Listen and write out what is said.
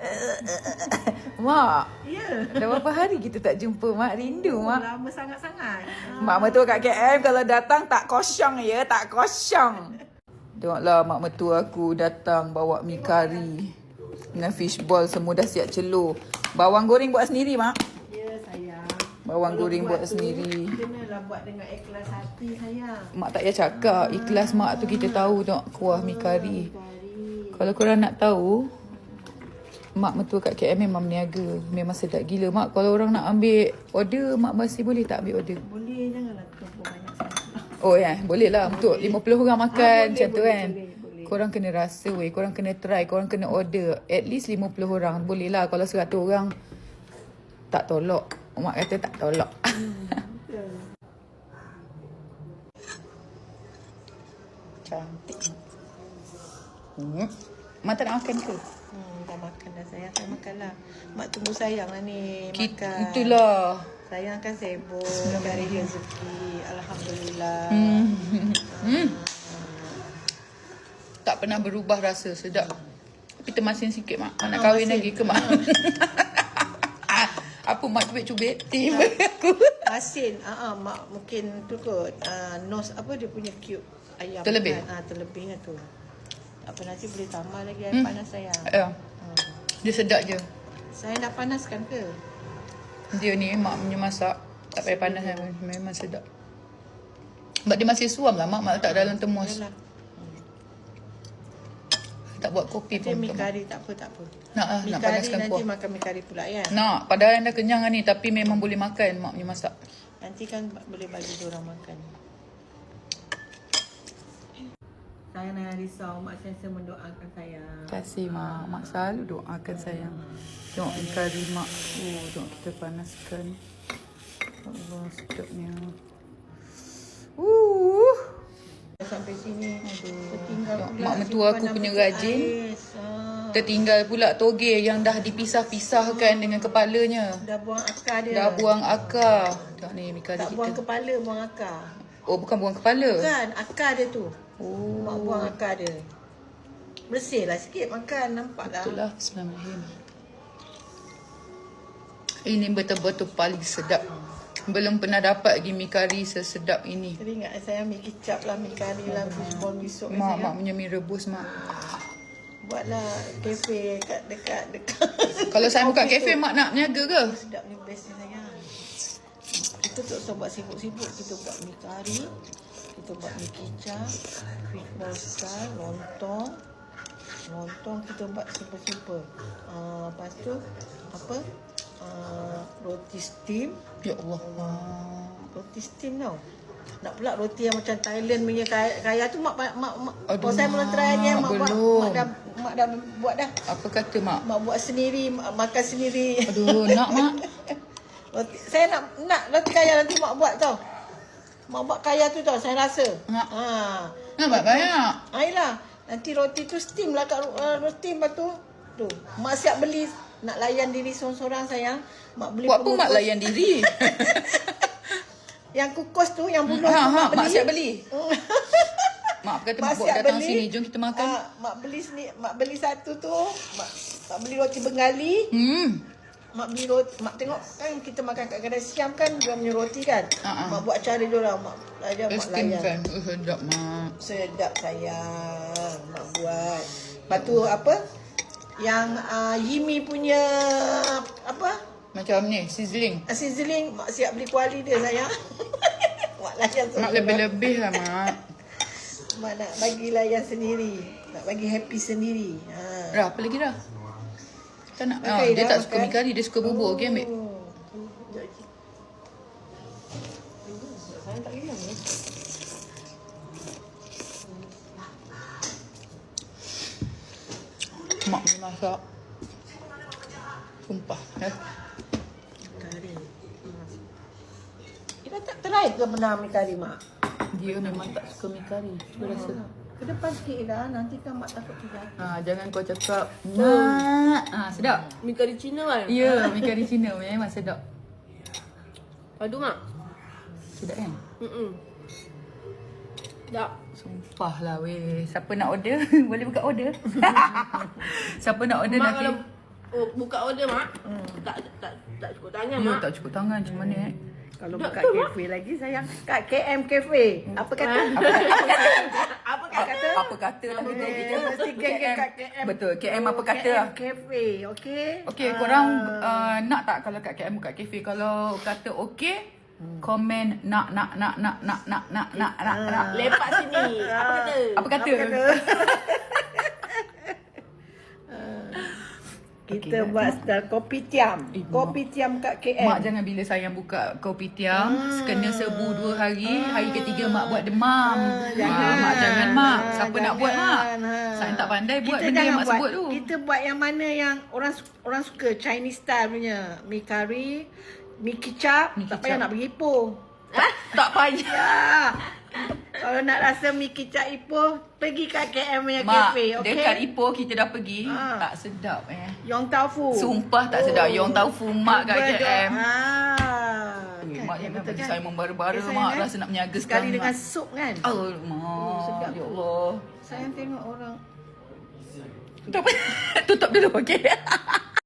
Mak, Ya. dah berapa hari kita tak jumpa Mak? Rindu Mak. Lama sangat-sangat. Mak mertua kat KL kalau datang tak kosong ya, tak kosong. Tengoklah mak mertua aku datang bawa mi kari dengan fishball semua dah siap celur. Bawang goreng buat sendiri mak. Ya sayang. Bawang Kalau goreng buat tu, sendiri. Kenalah buat dengan ikhlas hati sayang. Mak tak payah cakap. Ikhlas mak tu kita tahu tengok kuah mi. Kari. Kalau korang nak tahu, mak mertua kat KL memang meniaga. Memang sedap gila. Mak kalau orang nak ambil order, mak masih boleh tak ambil order? Boleh janganlah tumpuk banyak sangat. Oh ya, boleh lah untuk 50 orang makan Ah, boleh, macam tu boleh, kan. boleh, boleh. Korang kena rasa weh, korang kena try, korang kena order. At least 50 orang. Boleh lah kalau 100 orang tak tolak. Mak kata tak tolak. Betul. Cantik. Hmm. Mak tak nak makan ke? Hmm, dah makan dah sayang. Saya makan lah. Mak tunggu sayang lah ni. Makan. itulah. Sayang kan sibuk cari rezeki. Alhamdulillah. Hmm. hmm. Tak pernah berubah rasa sedap. Tapi termasin sikit mak. Mak nak Ah, kahwin masin. lagi ke mak? Apa mak cubit-cubit? Tiba aku. Asin, ah uh, mak mungkin tu kot. Uh, nose apa dia punya cube ayam. Terlebih? Kan? Ah, terlebihnya tu. Apa nanti boleh tambah lagi air Hmm. panas sayang. Ya. Hmm. Dia sedap je. Saya nak panaskan ke? Dia ni mak punya masak tak payah panas kan memang sedap. Sebab dia masih suam lah mak mak letak dalam termos. Yalah. Tak buat kopi Nanti pun. mak. kari tak apa tak apa. Nak ah, Mi nak panaskan nanti kuah. makan mi kari pula ya. Nak, padahal dah kenyang lah ni tapi memang boleh makan mak punya masak. Nanti kan boleh bagi orang makan. Saya nak risau mak saya mendoakan saya. Terima kasih mak. Mak selalu doakan sayang. Tengok mi kari mak. Oh, tengok kita panaskan. Allah sedapnya. Uh. Sampai sini tertinggal Tengok, pula mak mertua aku punya rajin. Ah. Tertinggal pula toge yang dah dipisah-pisahkan dengan kepalanya. Dah buang akar dia. Dah buang akar. Tengok ni mi kari Tak buang kita. kepala, buang akar. Oh, bukan buang kepala. Kan, akar dia tu. Oh, Mak buang akar dia. Bersih lah sikit makan, nampak lah. betul lah. Bismillahirrahmanirrahim. Ini betul-betul paling sedap. Belum pernah dapat lagi mi kari sesedap ini. Jadi ingat saya mi kicap lah, mi kari lah, fishball besok. Mak, saya mak punya mi rebus, mak. Buatlah kafe kat dekat dekat. Kalau saya buka kafe, mak nak niaga ke? Sedap ni best ni sayang. Kita tak usah buat sibuk-sibuk. Kita buat mi kari. Kita buat mi kicap. Lontong. Lontong kita buat simple-simple. Uh, lepas tu, apa? Uh, roti steam. Ya Allah. Ah. Roti steam tau. Nak pula roti yang macam Thailand punya kaya, kaya tu mak mak mak, mak Aduh, saya belum try lagi mak buat mak dah mak dah buat dah. Apa kata mak? Mak buat sendiri, mak makan sendiri. Aduh, nak mak? Roti, saya nak nak roti kaya nanti mak buat tau. Mak buat kaya tu tau saya rasa. Nak. Ha. Nak banyak. Ayolah. Nanti roti tu steam lah kat uh, roti lepas tu. Tu. Mak siap beli nak layan diri seorang-seorang sayang. Mak beli Buat apa mak layan diri? Yang kukus tu yang bunuh ha, tu ha, mak siap beli. Mak kata Mak mak buat datang beli. sini, jom kita makan. Ah, mak beli sini, mak beli satu tu. Mak, mak beli roti bengali. Hmm. Mak beli roti, mak tengok kan kita makan kat kedai siam kan dia punya roti kan. Ah. Mak buat cara dia orang, mak ajar mak layan. kan. Oh, sedap mak. Sedap sayang mak buat. Lepas tu apa? Yang uh, Yimi punya apa? Macam ni, sizzling. Uh, sizzling mak siap beli kuali dia sayang. mak layan Mak seorang. lebih-lebih lah mak. Mak nak bagi layan sendiri. Nak bagi happy sendiri. Ha. Dah, apa lagi dah? Tak nak. Makan Ah, dia dah, tak suka makan. mi kari, dia suka bubur. Okey ambil. Oh. Tak kira ni. Mak punya masak. Sumpah. Eh. Kari. Kita tak try ke benar mi kari mak? Dia memang tak suka mi kari. Aku rasa. Ke depan sikit dah. Nanti kan mak takut tidak. Ha, jangan kau cakap. Nak. Ha, sedap. Mi kari Cina kan? Ya, mi kari Cina memang sedap. Padu mak? Sedap kan? Mm-mm. Tak. Sumpah lah weh. Siapa nak order? Boleh buka order. Siapa nak order Mak nanti? kalau Oh, buka order mak. Hmm. Tak tak tak cukup tangan Ya, mak. tak cukup tangan macam mana eh? Kalau buka kafe lagi sayang. Kat KM Cafe. Apa kata? Apa Apa kata? Apa kata lah kita kita mesti kat KM. Betul, KM apa kata KM lah. Cafe, okey? Okey, Ah. korang uh, nak tak kalau kat KM buka kafe kalau kata okey, komen nak nak nak nak nak nak nak nak nak nak. Lepak sini. Apa kata? Apa kata? Apa kata? Kita Okey, buat style kopi tiam. Eh, Kopi tiam kat KM. Mak jangan bila sayang buka kopi tiam, kena sebu dua hari, hari ketiga mak buat demam. Ah, Ah, jangan. mak jangan mak. Ah, Siapa nak buat mak? jangan. Ah. Sayang tak pandai buat Kita benda yang jangan mak buat. sebut tu. Kita buat yang mana yang orang orang suka Chinese style punya. Mi curry, mi kicap, Mi tak kicap. payah nak pergi Ipoh. Tak payah. Kalau nak rasa mi kicap Ipoh, pergi kat KM punya Mak, cafe, okey? dekat Ipoh kita dah pergi. Ah. Tak sedap eh. Yong Taufu. Sumpah tak sedap. Yong Taufu mak kat. KM. Ah. Ui, Kan, mak ya, betul bagi kan? saya membara-bara mak kan? rasa nak menyaga Sekali sekarang dengan sup kan? Oh, mak. sedap. Ya Allah. Sayang tengok orang Tutup, tutup dulu okey.